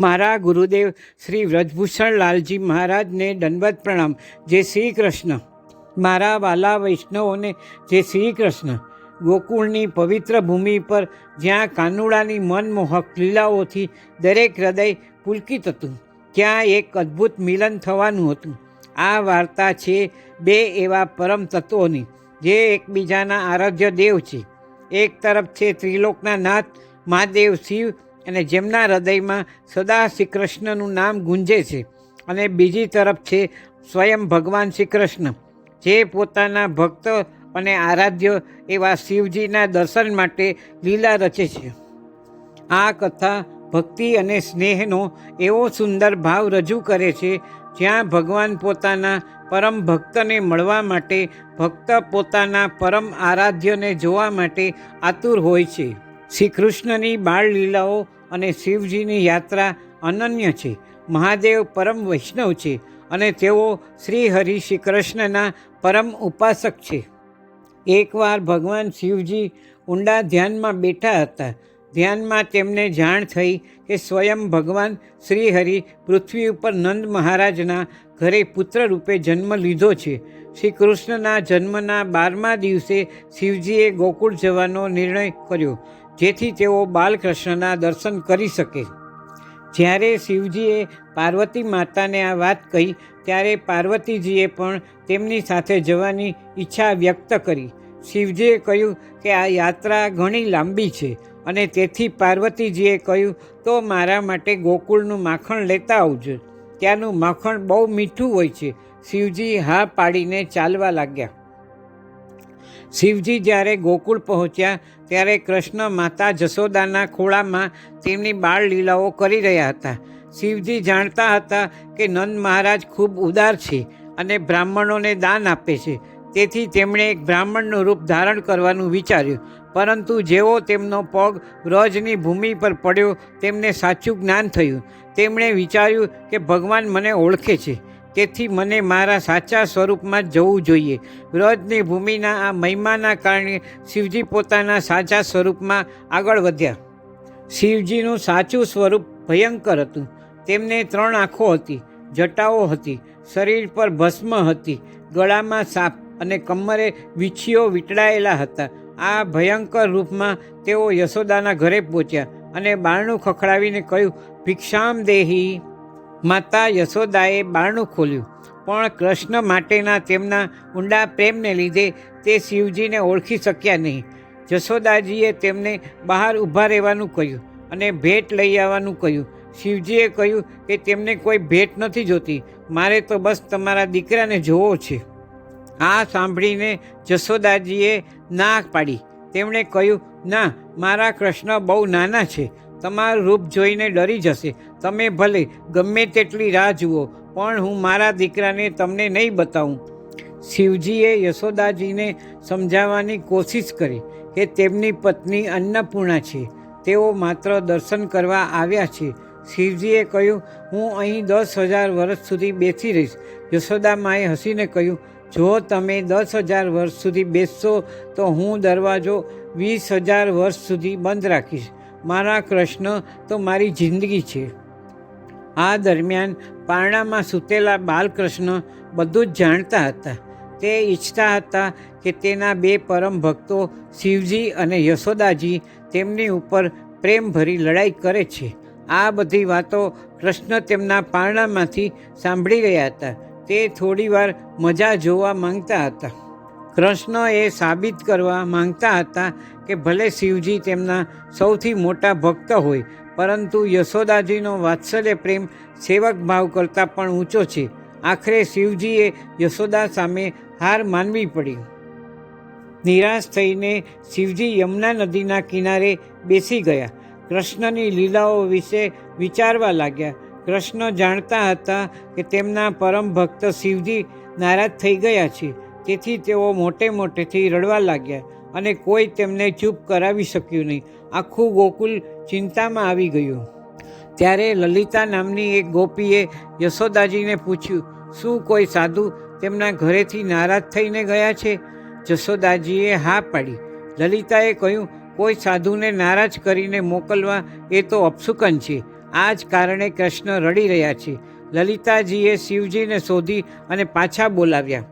મારા ગુરુદેવ શ્રી વ્રજભૂષણ લાલજી મહારાજને દંડવત પ્રણામ. જે શ્રી કૃષ્ણ. મારા વાલા વૈષ્ણવોને જે શ્રી કૃષ્ણ. ગોકુળની પવિત્ર ભૂમિ પર જ્યાં કાનુડાની મનમોહક લીલાઓથી દરેક હૃદય પુલકિત હતું, ત્યાં એક અદ્ભુત મિલન થવાનું હતું. આ વાર્તા છે બે એવા પરમ તત્વોની, જે એકબીજાના આરાધ્ય દેવ છે. એક તરફ છે ત્રિલોકના નાથ મહાદેવ શિવ અને જેમના હૃદયમાં સદા શ્રી કૃષ્ણનું નામ ગુંજે છે. અને બીજી તરફ છે સ્વયં ભગવાન શ્રી કૃષ્ણ જે પોતાના ભક્ત અને આરાધ્ય એવા શિવજીના દર્શન માટે લીલા રચે છે. આ કથા ભક્તિ અને સ્નેહનો એવો સુંદર ભાવ રજૂ કરે છે, જ્યાં ભગવાન પોતાના પરમ ભક્તને મળવા માટે ભક્ત પોતાના પરમ આરાધ્યને જોવા માટે આતુર હોય છે. શ્રી કૃષ્ણની બાળ લીલાઓ અને શિવજીની યાત્રા અનન્ય છે. મહાદેવ પરમ વૈષ્ણવ છે અને તેઓ શ્રી હરિ શ્રી કૃષ્ણના પરમ ઉપાસક છે. એકવાર ભગવાન શિવજી ઊંડા ધ્યાનમાં બેઠા હતા. ધ્યાનમાં તેમને જાણ થઈ કે સ્વયં ભગવાન શ્રી હરિ પૃથ્વી ઉપર નંદ મહારાજના ઘરે પુત્ર રૂપે જન્મ લીધો છે. શ્રી કૃષ્ણના જન્મના બારમા દિવસે શિવજીએ ગોકુળ જવાનો નિર્ણય કર્યો. જેથી તેઓ બાલકૃષ્ણના દર્શન કરી શકે. જ્યારે શિવજીએ પાર્વતી માતાને આ વાત કહી, ત્યારે પાર્વતીજીએ પણ તેમની સાથે જવાની ઈચ્છા વ્યક્ત કરી. શિવજીએ કહ્યું કે આ યાત્રા ઘણી લાંબી છે અને તેથી પાર્વતીજીએ કહ્યું, તો મારા માટે ગોકુળનું માખણ લેતા આવજો. ત્યાંનું માખણ બહુ મીઠું હોય છે. શિવજી હા પાડીને ચાલવા લાગ્યા. શિવજી જ્યારે ગોકુળ પહોંચ્યા ત્યારે કૃષ્ણ માતા જશોદાના ખોળામાં તેમની બાળ લીલાઓ કરી રહ્યા હતા. શિવજી જાણતા હતા કે નંદ મહારાજ ખૂબ ઉદાર છે અને બ્રાહ્મણોને દાન આપે છે. તેથી તેમણે એક બ્રાહ્મણનું રૂપ ધારણ કરવાનું વિચાર્યું. પરંતુ જેવો તેમનો પગ વ્રજની ભૂમિ પર પડ્યો, તેમને સાચું જ્ઞાન થયું. તેમણે વિચાર્યું કે ભગવાન મને ઓળખે છે. તેથી મને મારા સાચા સ્વરૂપમાં જવું જોઈએ. વ્રજની ભૂમિના આ મહિમાના કારણે શિવજી પોતાના સાચા સ્વરૂપમાં આગળ વધ્યા. શિવજીનું સાચું સ્વરૂપ ભયંકર હતું. તેમને ત્રણ આંખો હતી, જટાઓ હતી, શરીર પર ભસ્મ હતી, ગળામાં સાપ અને કમરે વીછીઓ વીંટળાયેલા હતા. આ ભયંકર રૂપમાં તેઓ યશોદાના ઘરે પહોંચ્યા અને બારણું ખખડાવીને કહ્યું, ભિક્ષામ દેહી. માતા યશોદાએ બારણું ખોલ્યું. પણ કૃષ્ણ માટેના તેમના ઊંડા પ્રેમને લીધે તે શિવજીને ઓળખી શક્યા નહીં. જશોદાજીએ તેમને બહાર ઊભા રહેવાનું કહ્યું અને ભેટ લઈ આવવાનું કહ્યું. શિવજીએ કહ્યું કે, તેમને કોઈ ભેટ નથી જોતી. મારે તો બસ તમારા દીકરાને જોવો છે. આ સાંભળીને જશોદાજીએ ના પાડી. તેમણે કહ્યું, ના, મારા કૃષ્ણ બહુ નાના છે. તમારું રૂપ જોઈને ડરી જશે. તમે ભલે ગમે તેટલી રાહ જુઓ, પણ હું મારા દીકરાને તમને નહીં બતાવું. શિવજીએ યશોદાજીને સમજાવવાની કોશિશ કરી કે તેમની પત્ની અન્નપૂર્ણા છે. તેઓ માત્ર દર્શન કરવા આવ્યા છે. શિવજીએ કહ્યું, હું અહીં દસ હજાર વર્ષ સુધી બેસી રહીશ. યશોદા માએ હસીને કહ્યું, જો તમે દસ હજાર વર્ષ સુધી બેસશો, તો હું દરવાજો વીસ હજાર વર્ષ સુધી બંધ રાખીશ. મારા કૃષ્ણ, તો મારી જિંદગી છે. આ દરમિયાન પારણામાં સૂતેલા બાલકૃષ્ણ બધું જ જાણતા હતા. તે ઈચ્છતા હતા કે તેના બે પરમ ભક્તો શિવજી અને યશોદાજી તેમની ઉપર પ્રેમભરી લડાઈ કરે છે. આ બધી વાતો કૃષ્ણ તેમના પારણામાંથી સાંભળી રહ્યા હતા. તે થોડીવાર મજા જોવા માંગતા હતા. કૃષ્ણ એ સાબિત કરવા માંગતા હતા કે ભલે શિવજી તેમના સૌથી મોટા ભક્ત હોય, પરંતુ યશોદાજીનો વાત્સલ્ય પ્રેમ સેવક ભાવ કરતાં પણ ઊંચો છે. આખરે શિવજીએ યશોદા સામે હાર માનવી પડી. નિરાશ થઈને શિવજી યમુના નદીના કિનારે બેસી ગયા. કૃષ્ણની લીલાઓ વિશે વિચારવા લાગ્યા. કૃષ્ણ જાણતા હતા કે તેમના પરમ ભક્ત શિવજી નારાજ થઈ ગયા છે. તેથી તેઓ મોટે મોટેથી રડવા લાગ્યા અને કોઈ તેમને ચૂપ કરાવી શક્યું નહીં. આખું ગોકુલ ચિંતામાં આવી ગયું. ત્યારે લલિતા નામની એક ગોપીએ યશોદાજીને પૂછ્યું, શું કોઈ સાધુ તેમના ઘરેથી નારાજ થઈને ગયા છે? જશોદાજીએ હા પાડી. લલિતાએ કહ્યું, કોઈ સાધુને નારાજ કરીને મોકલવા એ તો અપશુકન છે. આ જ કારણે કૃષ્ણ રડી રહ્યા છે. લલિતાજીએ શિવજીને શોધી અને પાછા બોલાવ્યા.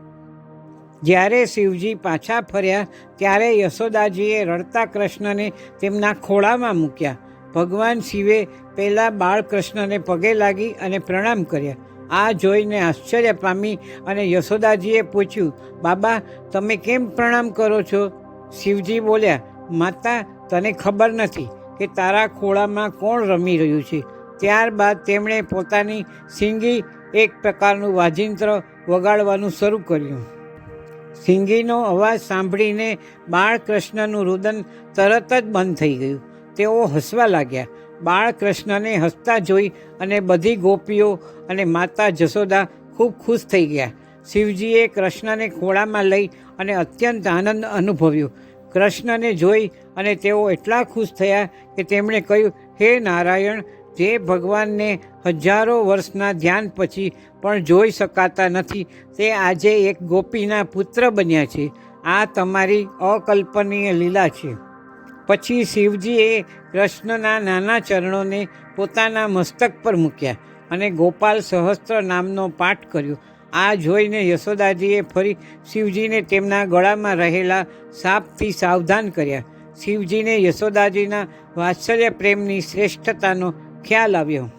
જ્યારે શિવજી પાછા ફર્યા, ત્યારે યશોદાજીએ રડતા કૃષ્ણને તેમના ખોળામાં મૂક્યા. ભગવાન શિવે પહેલાં બાળકૃષ્ણને પગે લાગી અને પ્રણામ કર્યા. આ જોઈને આશ્ચર્ય પામી અને યશોદાજીએ પૂછ્યું, બાબા, તમે કેમ પ્રણામ કરો છો? શિવજી બોલ્યા, માતા, તને ખબર નથી કે તારા ખોળામાં કોણ રમી રહ્યું છે. ત્યારબાદ તેમણે પોતાની સિંગી એક પ્રકારનું વાજિંત્ર વગાડવાનું શરૂ કર્યું. સિંગીનો અવાજ સાંભળીને બાળકૃષ્ણનું રુદન તરત જ બંધ થઈ ગયું. તેઓ હસવા લાગ્યા. બાળકૃષ્ણને હસતા જોઈ અને બધી ગોપીઓ અને માતા જશોદા ખૂબ ખુશ થઈ ગયા. શિવજીએ કૃષ્ણને ખોળામાં લઈ અને અત્યંત આનંદ અનુભવ્યો. કૃષ્ણને જોઈ અને તેઓ એટલા ખુશ થયા કે તેમણે કહ્યું, હે નારાયણ જે ભગવાનને હજારો વર્ષના ધ્યાન પછી પણ જોઈ શકાતા નથી, તે આજે એક ગોપીના પુત્ર બન્યા છે. આ તમારી અકલ્પનીય લીલા છે. પછી શિવજીએ કૃષ્ણના નાના ચરણોને પોતાના મસ્તક પર મૂક્યા અને ગોપાલ સહસ્ત્ર નામનો પાઠ કર્યો. આ જોઈને યશોદાજીએ ફરી શિવજીને તેમના ગળામાં રહેલા સાપથી સાવધાન કર્યા. શિવજીને યશોદાજીના વાત્સલ્ય પ્રેમની શ્રેષ્ઠતાનો ખ્યાલ આવ્યો.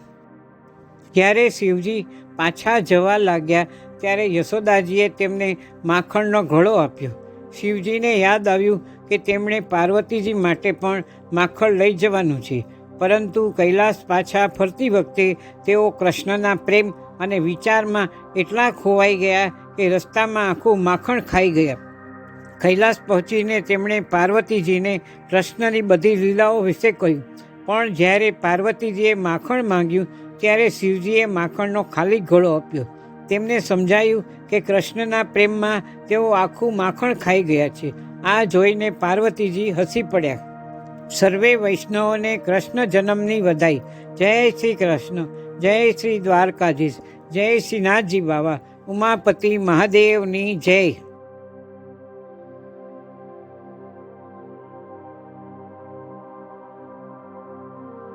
જ્યારે શિવજી પાછા જવા લાગ્યા, ત્યારે યશોદાજીએ તેમને માખણનો ઘડો આપ્યો. શિવજીને યાદ આવ્યું કે તેમણે પાર્વતીજી માટે પણ માખણ લઈ જવાનું છે. પરંતુ કૈલાસ પાછા ફરતી વખતે તેઓ કૃષ્ણના પ્રેમ અને વિચારમાં એટલા ખોવાઈ ગયા કે રસ્તામાં આખું માખણ ખાઈ ગયા. કૈલાસ પહોંચીને તેમણે પાર્વતીજીને કૃષ્ણની બધી લીલાઓ વિશે કહ્યું. પણ જ્યારે પાર્વતીજીએ માખણ માંગ્યું, ત્યારે શિવજીએ માખણનો ખાલી ઘોડો આપ્યો. તેમને સમજાયું કે કૃષ્ણના પ્રેમમાં તેઓ આખું માખણ ખાઈ ગયા છે. આ જોઈને પાર્વતીજી હસી પડ્યા. સર્વે વૈષ્ણવોને કૃષ્ણ જન્મની વધાઈ. જય શ્રી કૃષ્ણ. જય શ્રી દ્વારકાધીશ. જય શ્રી નાથજી બાવા. ઉમાપતિ મહાદેવની જય.